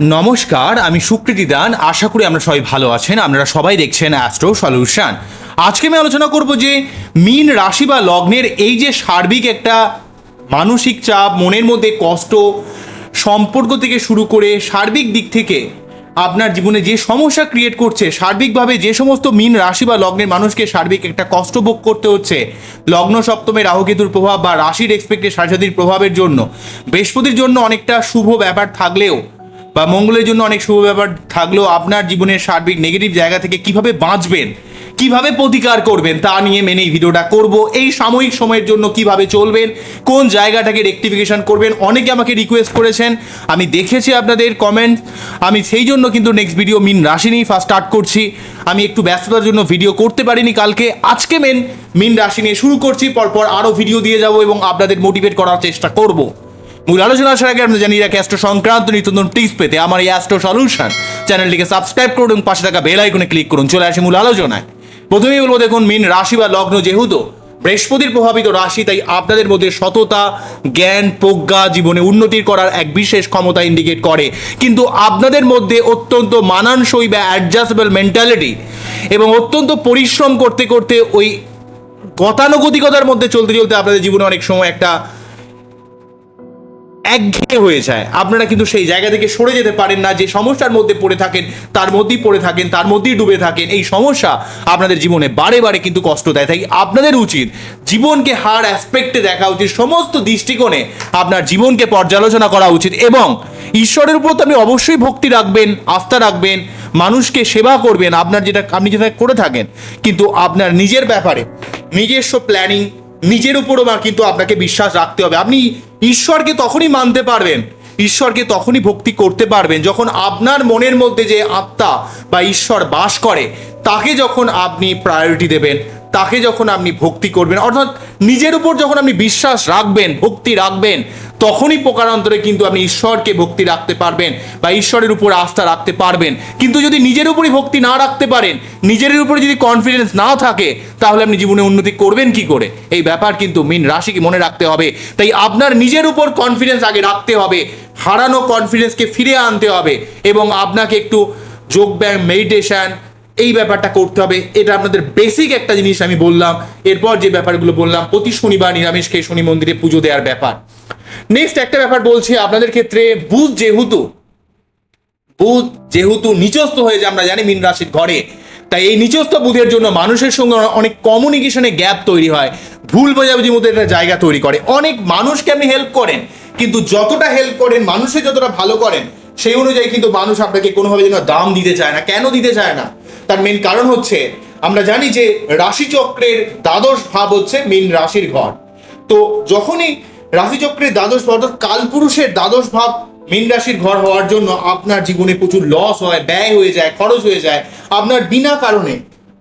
নমস্কার, আমি সুকৃতি দান। আশা করি আমরা সবাই ভালো আছেন। আপনারা সবাই দেখছেন অ্যাস্ট্রো সলিউশন আজকে আমি আলোচনা করব যে মিন রাশি বা লগ্নের এই যে সার্বিক একটা মানসিক চাপ, মনের মধ্যে কষ্ট, সম্পর্ক থেকে শুরু করে সার্বিক দিক থেকে আপনার জীবনে যে সমস্যা ক্রিয়েট করছে, সার্বিকভাবে যে সমস্ত মিন রাশি বা লগ্নের মানুষকে সার্বিক একটা কষ্ট ভোগ করতে হচ্ছে, লগ্ন সপ্তমে রাহুকেতুর প্রভাব বা রাশির এক্সপেক্টে সারসাদির প্রভাবের জন্য, বৃহস্পতির জন্য অনেকটা শুভ ব্যাপার থাকলেও বা মঙ্গলের জন্য অনেক শুভ ব্যাপার থাকলেও আপনার জীবনের সার্বিক নেগেটিভ জায়গা থেকে কীভাবে বাঁচবেন, কীভাবে প্রতিকার করবেন তা নিয়ে মেনে এই ভিডিওটা করব। এই সাময়িক সময়ের জন্য কীভাবে চলবেন, কোন জায়গাটাকে রেকটিফিকেশন করবেন, অনেকে আমাকে রিকোয়েস্ট করেছেন, আমি দেখেছি আপনাদের কমেন্ট আমি সেই জন্য কিন্তু নেক্সট ভিডিও মিন রাশি নিয়েই ফার্স্ট স্টার্ট করছি। আমি একটু ব্যস্ততার জন্য ভিডিও করতে পারিনি কালকে, আজকে মেন মিন রাশি নিয়ে শুরু করছি, পরপর আরও ভিডিও দিয়ে যাব এবং আপনাদের মোটিভেট করার চেষ্টা করব। মূল আলোচনা আসার আগে আমরা জানি রাখি অ্যাস্ট্রো সংক্রান্ত নিত্য নতুন টিপস পেতে আমার এই অ্যাস্ট্রো সলিউশন চ্যানেলটিকে সাবস্ক্রাইব করুন, এবং পাশে থাকা বেল আইকনে ক্লিক করুন। চলে আসি মূল আলোচনায়। প্রথমেই বলব দেখুন, মিন রাশি বা লগ্ন যেহেতু বৃহস্পতির প্রভাবিত রাশি, তাই আপনাদের মধ্যে সততা, জ্ঞান, প্রজ্ঞা জীবনে উন্নতির করার এক বিশেষ ক্ষমতা ইন্ডিকেট করে। কিন্তু আপনাদের মধ্যে অত্যন্ত মানানসই বা অ্যাডজাস্টেবল মেন্টালিটি এবং অত্যন্ত পরিশ্রম করতে করতে ওই গতানুগতিকতার মধ্যে চলতে চলতে আপনাদের জীবনে অনেক সময় একটা একঘেয়ে হয়ে যায়। আপনারা কিন্তু সেই জায়গা থেকে সরে যেতে পারেন না, যে সমস্যার মধ্যে পড়ে থাকেন, তার মধ্যেই পড়ে থাকেন, তার মধ্যেই ডুবে থাকেন। এই সমস্যা আপনাদের জীবনে বারে বারে কিন্তু কষ্ট দেয়। তাই আপনাদের উচিত জীবনকে হার অ্যাসপেক্টে দেখা উচিত, সমস্ত দৃষ্টিকোণে আপনার জীবনকে পর্যালোচনা করা উচিত এবং ঈশ্বরের উপর তো আপনি অবশ্যই ভক্তি রাখবেন, আস্থা রাখবেন, মানুষকে সেবা করবেন, আপনার যেটা, আপনি যেটা করে থাকেন, কিন্তু আপনার নিজের ব্যাপারে নিজস্ব প্ল্যানিং নিজের উপরও কিন্তু আপনাকে বিশ্বাস রাখতে হবে। আপনি ঈশ্বরকে তখনই মানতে পারবেন, ঈশ্বরকে তখনই ভক্তি করতে পারবেন। যখন আপনার মনের মধ্যে যে আত্মা বা ঈশ্বর বাস করে, তাকে যখন আপনি প্রায়োরিটি দেবেন, তাকে যখন আপনি ভক্তি করবেন, অর্থাৎ নিজের উপর যখন আপনি বিশ্বাস রাখবেন, ভক্তি রাখবেন তখনই প্রকারান্তরে কিন্তু আপনি ঈশ্বরকে ভক্তি রাখতে পারবেন বা ঈশ্বরের উপর আস্থা রাখতে পারবেন। কিন্তু যদি নিজের উপরই ভক্তি না রাখতে পারেন, নিজের উপরে যদি কনফিডেন্স না থাকে, তাহলে আপনি জীবনে উন্নতি করবেন কি করে? এই ব্যাপার কিন্তু মিন রাশিকে মনে রাখতে হবে। তাই আপনার নিজের উপর কনফিডেন্স আগে রাখতে হবে, হারানো কনফিডেন্সকে ফিরে আনতে হবে এবং আপনাকে একটু যোগব্যায়াম মেডিটেশন এই ব্যাপারটা করতে হবে। এটা আপনাদের বেসিক একটা জিনিস আমি বললাম। এরপর যে ব্যাপারগুলো বললাম, প্রতি শনিবার নিরামিষ খেয়ে শনি মন্দিরে পুজো দেওয়ার ব্যাপার। নেক্সট একটা ব্যাপার বলছি, আপনাদের ক্ষেত্রে বুধ যেহেতু বুধ যেহেতু নিচস্থ হয়ে যায়, আমরা জানি মীন রাশির ঘরে, তাই এই নিচস্থ বুধের জন্য মানুষের সঙ্গে অনেক কমিউনিকেশনে গ্যাপ তৈরি হয়, ভুল বোঝাবুঝির মধ্যে একটা জায়গা তৈরি করে। অনেক মানুষকে আপনি হেল্প করেন, কিন্তু যতটা হেল্প করেন মানুষের যতটা ভালো করেন, সেই অনুযায়ী কিন্তু মানুষ আপনাকে কোনোভাবে যেন দাম দিতে চায় না, কেন দিতে চায় না। তার মেন কারণ হচ্ছে, আমরা জানি যে রাশিচক্রের দ্বাদশ ভাব হচ্ছে মীন রাশির ঘর। তো যখনই রাশিচক্রের দ্বাদশ ভাব অর্থাৎ কালপুরুষের দ্বাদশ ভাব মীন রাশির ঘর হওয়ার জন্য আপনার জীবনে প্রচুর লস হয়, ব্যয় হয়ে যায়, খরচ হয়ে যায়। আপনার বিনা কারণে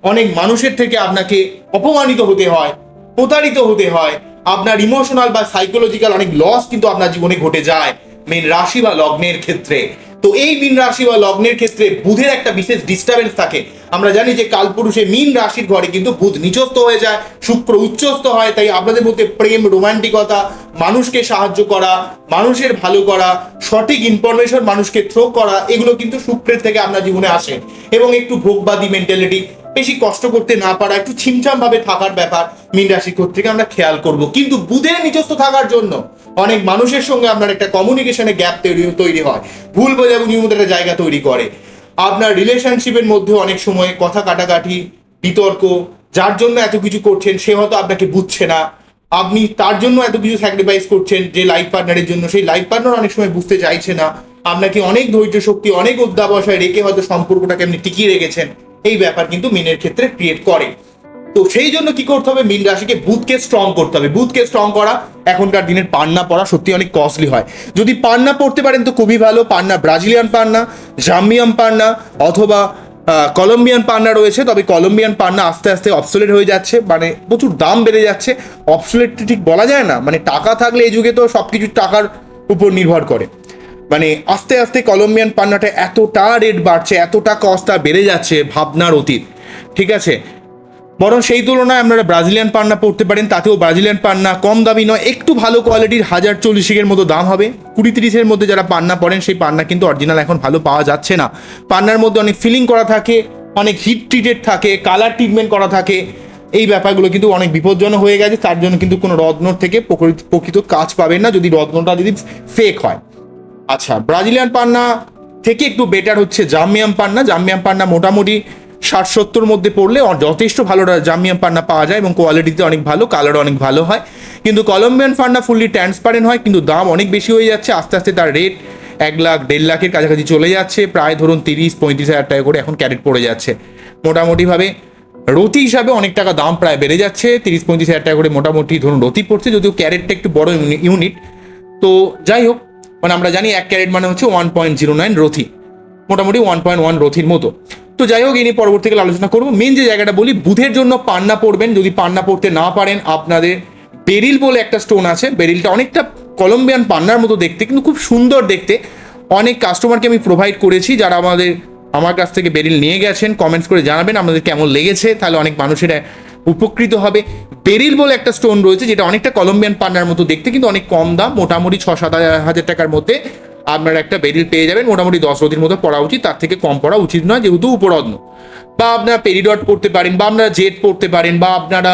অনেক মানুষের থেকে আপনাকে অপমানিত হতে হয়, প্রতারিত হতে হয়। আপনার ইমোশনাল বা সাইকোলজিক্যাল অনেক লস কিন্তু আপনার জীবনে ঘটে যায় মীন রাশি বা লগ্নের ক্ষেত্রে। তো এই মীন রাশি বা লগ্নের ক্ষেত্রে বুধের একটা বিশেষ ডিস্টারবেন্স থাকে। আমরা জানি যে কালপুরুষে মীন রাশির ঘরে কিন্তু বুধ নিচস্থ হয়ে যায়, শুক্র উচ্চস্থ হয়, তাই আপনাদের মধ্যে প্রেম, রোমান্টিকতা মানুষকে সাহায্য করা, মানুষের ভালো করা, সঠিক ইনফরমেশন মানুষকে থ্রো করা, এগুলো কিন্তু শুক্রের থেকে আপনার জীবনে আসে। এবং একটু ভোগবাদী মেন্টালিটি বেশি কষ্ট করতে না পারা, একটু ছিমছাম ভাবে থাকার ব্যাপার মীন রাশি থেকে আমরা খেয়াল করব। কিন্তু বুধের নিচস্থ থাকার জন্য অনেক মানুষের সঙ্গে আপনার একটা কমিউনিকেশনে গ্যাপ তৈরি তৈরি হয়। ভুল বোঝাবুঝির মধ্যে একটা জায়গা তৈরি করে। আপনার রিলেশনশিপের মধ্যে অনেক সময় কথা কাটাকাটি, বিতর্ক, যার জন্য এত কিছু করছেন, সে হয়তো আপনাকে বুঝছে না। আপনি তার জন্য এত কিছু স্যাক্রিফাইস করছেন যে লাইফ পার্টনারের জন্য। সেই লাইফ পার্টনার অনেক সময় বুঝতে চাইছে না। আপনাকে অনেক ধৈর্য শক্তি, অনেক অধ্যাবসায় রেখে হয়তো সম্পর্কটাকে আপনি টিকিয়ে রেখেছেন। এই ব্যাপার কিন্তু মিনের ক্ষেত্রে ক্রিয়েট করে। তো সেই জন্য কি করতে হবে? মিন রাশিকে বুথকে স্ট্রং করতে হবে। বুথকে স্ট্রং করা, এখনকার দিনের পান্না পড়া সত্যি অনেক কস্টলি হয়। যদি পান্না পড়তে পারেন তো খুবই ভালো। পান্না ব্রাজিলিয়ান পান্না জাম্বিয়াম পান্না, অথবা কলম্বিয়ান পান্না রয়েছে, তবে কলম্বিয়ান পান্না আস্তে আস্তে অবসোলেট হয়ে যাচ্ছে মানে প্রচুর দাম বেড়ে যাচ্ছে। অবসোলেট ঠিক বলা যায় না মানে টাকা থাকলে এই যুগে তো সব কিছু টাকার উপর নির্ভর করে। মানে আস্তে আস্তে কলম্বিয়ান পান্নাটা এতটা রেট বাড়ছে, এতটা কস্টটা বেড়ে যাচ্ছে ভাবনার অতীত, ঠিক আছে? বরং সেই তুলনায় আপনারা ব্রাজিলিয়ান পান্না পড়তে পারেন, তাতেও ব্রাজিলিয়ান পান্না কম দামি নয়, একটু ভালো কোয়ালিটির হাজার চল্লিশের মতো দাম হবে। কুড়ি তিরিশের মধ্যে যারা পান্না পড়েন, সেই পান্না কিন্তু অরিজিনাল এখন ভালো পাওয়া যাচ্ছে না। পান্নার মধ্যে অনেক ফিলিং করা থাকে, অনেক হিট ট্রিটেড থাকে কালার ট্রিটমেন্ট করা থাকে। এই ব্যাপারগুলো কিন্তু অনেক বিপজ্জনক হয়ে গেছে, তার জন্য কিন্তু কোনো রত্নর থেকে প্রকৃত কাজ পাবেন না, যদি রত্নটা যদি ফেক হয়। আচ্ছা ব্রাজিলিয়ান পান্না থেকে একটু বেটার হচ্ছে জামিয়াম পান্না। জামিয়াম পান্না মোটামুটি ষাট সত্তর মধ্যে পড়লে যথেষ্ট ভালো জামিয়াম পান্না পাওয়া যায় এবং কোয়ালিটিতে অনেক ভালো কালার অনেক ভালো হয়। কিন্তু কলম্বিয়ান পান্না ফুললি ট্রান্সপারেন্ট হয়, কিন্তু দাম অনেক বেশি হয়ে যাচ্ছে। আস্তে আস্তে তার রেট এক লাখ, দেড় লাখের কাছাকাছি চলে যাচ্ছে। প্রায় ধরুন তিরিশ, পঁয়ত্রিশ হাজার টাকা করে এখন ক্যারেট পড়ে যাচ্ছে। মোটামুটিভাবে রতি হিসাবে অনেক টাকা দাম প্রায় বেড়ে যাচ্ছে। তিরিশ, পঁয়ত্রিশ হাজার টাকা করে মোটামুটি ধরুন রতি পড়ছে, যদিও ক্যারেটটা একটু বড় ইউনিট। তো যাই হোক মানে আমরা জানি এক ক্যারেট মানে হচ্ছে ওয়ান পয়েন্ট জিরো নাইন রথি মোটামুটি ওয়ান পয়েন্ট ওয়ান রথির মতো। তো যাই হোক এই নিয়ে পরবর্তীকালে আলোচনা করব। মেন যে জায়গাটা বলি, বুধের জন্য পান্না পড়বেন। যদি পান্না পড়তে না পারেন, আপনাদের বেরিল বলে একটা স্টোন আছে। বেরিলটা অনেকটা কলম্বিয়ান পান্নার মতো দেখতে, কিন্তু খুব সুন্দর দেখতে। অনেক কাস্টমারকে আমি প্রোভাইড করেছি, যারা আমাদের, আমার কাছ থেকে বেরিল নিয়ে গেছেন। কমেন্টস করে জানাবেন আমাদের কেমন লেগেছে। তাহলে অনেক মানুষের উপকৃত হবে। বেরিল বলে একটা স্টোন রয়েছে, যেটা অনেকটা কলম্বিয়ান পান্নার মতো দেখতে, কিন্তু অনেক কম দাম। মোটামুটি ছ সাত হাজার টাকার মধ্যে। আপনারা একটা বেরিল পেয়ে যাবেন, মোটামুটি দশ রতির মতো পড়া উচিত, তার থেকে কম পড়া উচিত নয়, যেহেতু উপরত্ন বা আপনারা পেরিডট পড়তে পারেন, বা আপনারা জেট পড়তে পারেন, বা আপনারা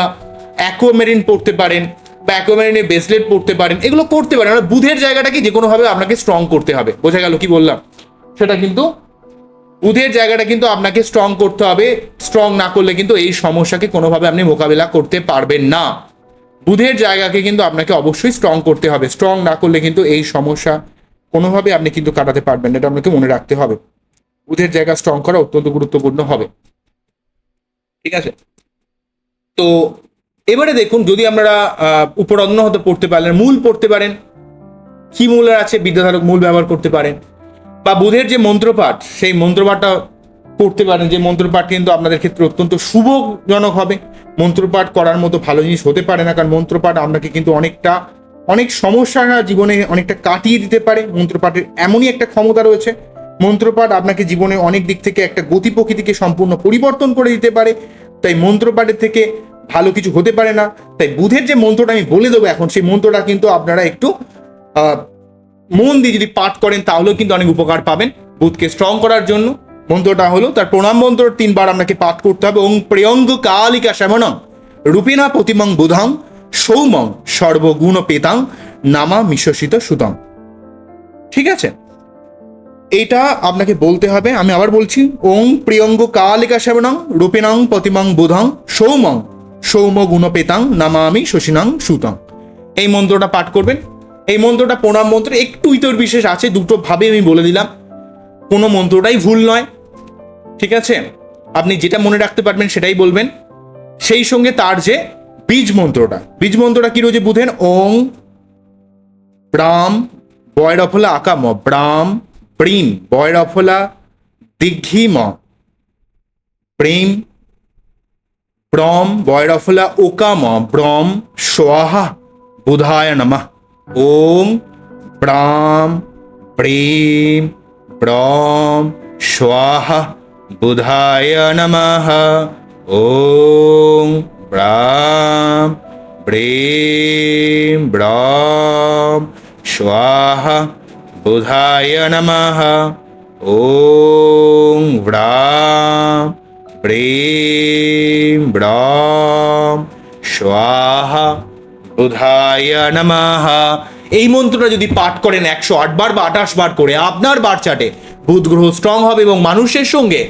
অ্যাকোমেরিন পড়তে পারেন, বা অ্যাকোমেরিনের ব্রেসলেট পড়তে পারেন, এগুলো করতে পারেন। আর বুধের জায়গাটাকে যে কোনোভাবে আপনাকে স্ট্রং করতে হবে। বোঝা গেল কি বললাম? সেটা কিন্তু বুধের জায়গাটা কিন্তু আপনাকে স্ট্রং করতে হবে। স্ট্রং না করলে কিন্তু এই সমস্যাকে কোনোভাবে আপনি মোকাবেলা করতে পারবেন না। বুধের জায়গাকে কিন্তু আপনাকে অবশ্যই স্ট্রং করতে হবে। স্ট্রং না করলে কিন্তু এই সমস্যা কোনোভাবে আপনি কিন্তু কাটাতে পারবেন না এটা আপনাকে মনে রাখতে হবে। বুধের জায়গা স্ট্রং করা অত্যন্ত গুরুত্বপূর্ণ হবে। ঠিক আছে? তো এবারে দেখুন যদি আপনারা আহ, উপরত্ন হতে পড়তে পারলেন মূল পড়তে পারেন কি মূলের আছে বিদ্যাধারক মূল ব্যবহার করতে পারেন বা বুধের যে মন্ত্রপাঠ সেই মন্ত্রপাঠটা পড়তে পারেন যে মন্ত্রপাঠ কিন্তু আপনাদের ক্ষেত্রে অত্যন্ত শুভজনক হবে। মন্ত্রপাঠ করার মতো ভালো জিনিস হতে পারে না কারণ মন্ত্রপাঠ আপনাকে কিন্তু অনেকটা অনেক সমস্যা জীবনে অনেকটা কাটিয়ে দিতে পারে। মন্ত্রপাঠের এমনই একটা ক্ষমতা রয়েছে। মন্ত্রপাঠ আপনাকে জীবনে অনেক দিক থেকে একটা গতি প্রকৃতিকে সম্পূর্ণ পরিবর্তন করে দিতে পারে। তাই মন্ত্রপাঠের থেকে ভালো কিছু হতে পারে না। তাই বুধের যে মন্ত্রটা আমি বলে দেবো এখন, সেই মন্ত্রটা কিন্তু আপনারা একটু মন দিয়ে যদি পাঠ করেন, তাহলেও কিন্তু অনেক উপকার পাবেন বুধকে স্ট্রং করার জন্য। মন্ত্রটা হলো তার প্রণাম মন্ত্র। তিনবার আপনাকে পাঠ করতে হবে। ওং প্রিয়ঙ্গ কালিকা শ্যামনং। রূপিনা প্রতিমং বুধাং। সৌমং সর্বগুণ পেতাং নামা মিশসিত সুতং। ঠিক আছে? এটা আপনাকে বলতে হবে, আমি আবার বলছি, ওং প্রিয়ঙ্গ কালিকা শ্যামনং রূপিণাং প্রতিমং বোধং সৌমং সৌম গুণ পেতাং নামা আমি শশীনাং সুতং। এই মন্ত্রটা পাঠ করবেন। এই মন্ত্রটা প্রণাম মন্ত্র একটু ইতর বিশেষ আছে, দুটো ভাবে আমি বলে দিলাম। কোনো মন্ত্রটাই ভুল নয়। ঠিক আছে? আপনি যেটা মনে রাখতে পারবেন সেটাই বলবেন। সেই সঙ্গে তার যে বীজ মন্ত্রটা। বীজ মন্ত্রটা কি রয়েছে বুধেন? ওং ব্রাম বয়রফলা আকাম ব্রাম প্রিম বয়রফলা দিঘিম। প্রেম ব্রম বয়রফলা ওকাম ব্রম স্বাহা বুধায় নমঃ। ওম ব্রাম প্রেম ব্রম স্বাহা বুধায় নমঃ। ওম ব্রাম প্রেম ব্রম, স্বাহা, বুধায় নমঃ। ওং ব্রাম প্রেম ব্রম, স্বাহা, বুধায় নমঃ। এই মন্ত্রটা যদি পাঠ করেন একশো আট বার বা আঠাশ বার করে, আপনার বার চাটে বুধ গ্রহ স্ট্রং হবে এবং মানুষের সঙ্গে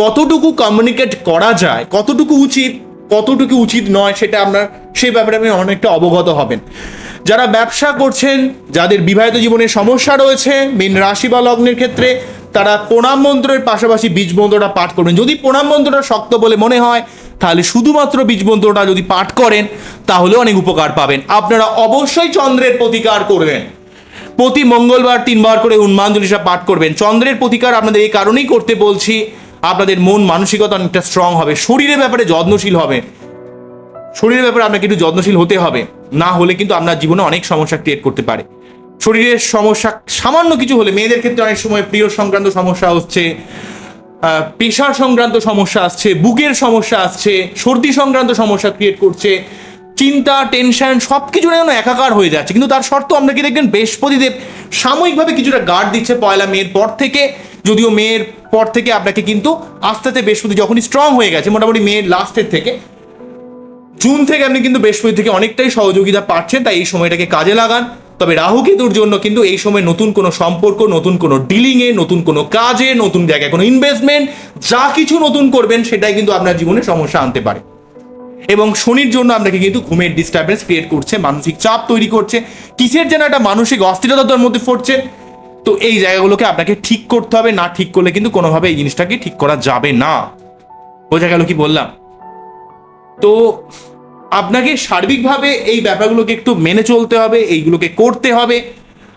কতটুকু কমিউনিকেট করা যায়, কতটুকু উচিত? কতটুকু উচিত নয় সেটা আপনার সেই ব্যাপারে আপনি অনেকটা অবগত হবেন। যারা ব্যবসা করছেন, যাদের বিবাহিত জীবনে সমস্যা রয়েছে মীন রাশি বা লগ্নের ক্ষেত্রে, তারা প্রণাম মন্ত্রের পাশাপাশি বীজ মন্ত্রটা পাঠ করবেন। যদি প্রণাম মন্ত্রটা শক্ত বলে মনে হয়, তাহলে শুধুমাত্র বীজ মন্ত্রটা যদি পাঠ করেন তাহলে অনেক উপকার পাবেন। আপনারা অবশ্যই চন্দ্রের প্রতিকার করবেন। প্রতি মঙ্গলবার তিনবার করে উন্মাঞ্জলিসা পাঠ করবেন। চন্দ্রের প্রতিকার আপনাদের এই কারণেই করতে বলছি। আপনাদের মন মানসিকতা অনেকটা স্ট্রং হবে। শরীরের ব্যাপারে যত্নশীল হবে। শরীরের ব্যাপারে আপনাকে একটু যত্নশীল হতে হবে। না হলে কিন্তু আপনার জীবনে অনেক সমস্যা ক্রিয়েট করতে পারে। শরীরের সমস্যা, সামান্য কিছু হলে মেয়েদের ক্ষেত্রে অনেক সময় প্রিয় সংক্রান্ত সমস্যা হচ্ছে পেশার সংক্রান্ত সমস্যা আসছে, বুকের সমস্যা আসছে, সর্দি সংক্রান্ত সমস্যা ক্রিয়েট করছে, চিন্তা টেনশন সব কিছু যেন একাকার হয়ে যাচ্ছে। কিন্তু তার শর্ত আপনাকে দেখবেন? বৃহস্পতিদেব সাময়িকভাবে কিছুটা গার্ড দিচ্ছে পয়লা মেয়ের পর থেকে। যদিও মেয়ের পর থেকে আপনাকে কিন্তু আস্তে আস্তে বৃহস্পতি যখনই স্ট্রং হয়ে গেছে, মোটামুটি মেয়ের লাস্টের থেকে, জুন থেকে আপনি কিন্তু বৃহস্পতি থেকে অনেকটাই সহযোগিতা পাচ্ছেন, তাই এই সময়টাকে কাজে লাগান। তবে রাহু কেতুর জন্য কিন্তু এই সময় নতুন কোনো সম্পর্ক, নতুন কোনো ডিলিংয়ে নতুন কোনো কাজে, নতুন জায়গায় কোনো ইনভেস্টমেন্ট যা কিছু নতুন করবেন, সেটাই কিন্তু আপনার জীবনে সমস্যা আনতে পারে। এবং শনির জন্য আপনাকে কিন্তু ঘুমের ডিস্টারবেন্স ক্রিয়েট করছে, মানসিক চাপ তৈরি করছে, কিসের যেন একটা মানসিক অস্থিরতার মধ্যে পড়ছে তো এই জায়গাগুলোকে আপনাকে ঠিক করতে হবে, না ঠিক করলে কিন্তু কোনোভাবে এই জিনিসটাকে ঠিক করা যাবে না। বোঝা গেল কি বললাম? তো আপনাকে সার্বিকভাবে এই ব্যাপারগুলোকে একটু মেনে চলতে হবে, এইগুলোকে করতে হবে।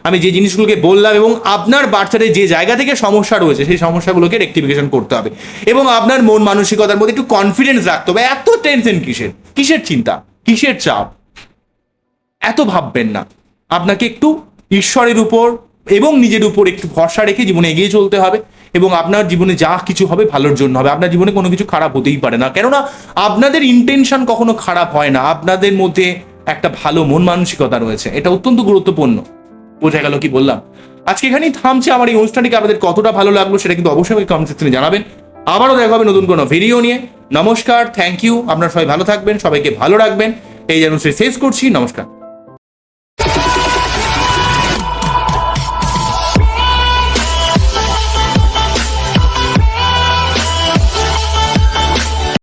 আমি যে জিনিসগুলোকে বললাম এবং আপনার বাচ্চাদের যে জায়গা থেকে সমস্যা রয়েছে, সেই সমস্যাগুলোকে রেক্টিফিকেশন করতে হবে। এবং আপনার মন মানসিকতার মধ্যে একটু কনফিডেন্স রাখতে হবে। এত টেনশন কিসের? কিসের চিন্তা? কিসের চাপ? এত ভাববেন না। আপনাকে একটু ঈশ্বরের উপর এবং নিজের উপর একটু ভরসা রেখে জীবনে এগিয়ে চলতে হবে এবং আপনার জীবনে যা কিছু হবে ভালোর জন্য হবে। আপনার জীবনে কোনো কিছু খারাপ হতেই পারে না। কেননা আপনাদের ইন্টেনশন কখনো খারাপ হয় না। আপনাদের মধ্যে একটা ভালো মন মানসিকতা রয়েছে। এটা অত্যন্ত গুরুত্বপূর্ণ। বোঝা গেল কি বললাম? আজকে এখানেই থামছে আমার এই অনুষ্ঠানটিকে। আপনাদের কতটা ভালো লাগল সেটা কিন্তু অবশ্যই কমেন্ট সেকশনে জানাবেন। আবারও দেখা হবে নতুন কোনো ভিডিও নিয়ে। নমস্কার থ্যাংক ইউ আপনারা সবাই ভালো থাকবেন, সবাইকে ভালো রাখবেন। এই যেন শেষ করছি। নমস্কার।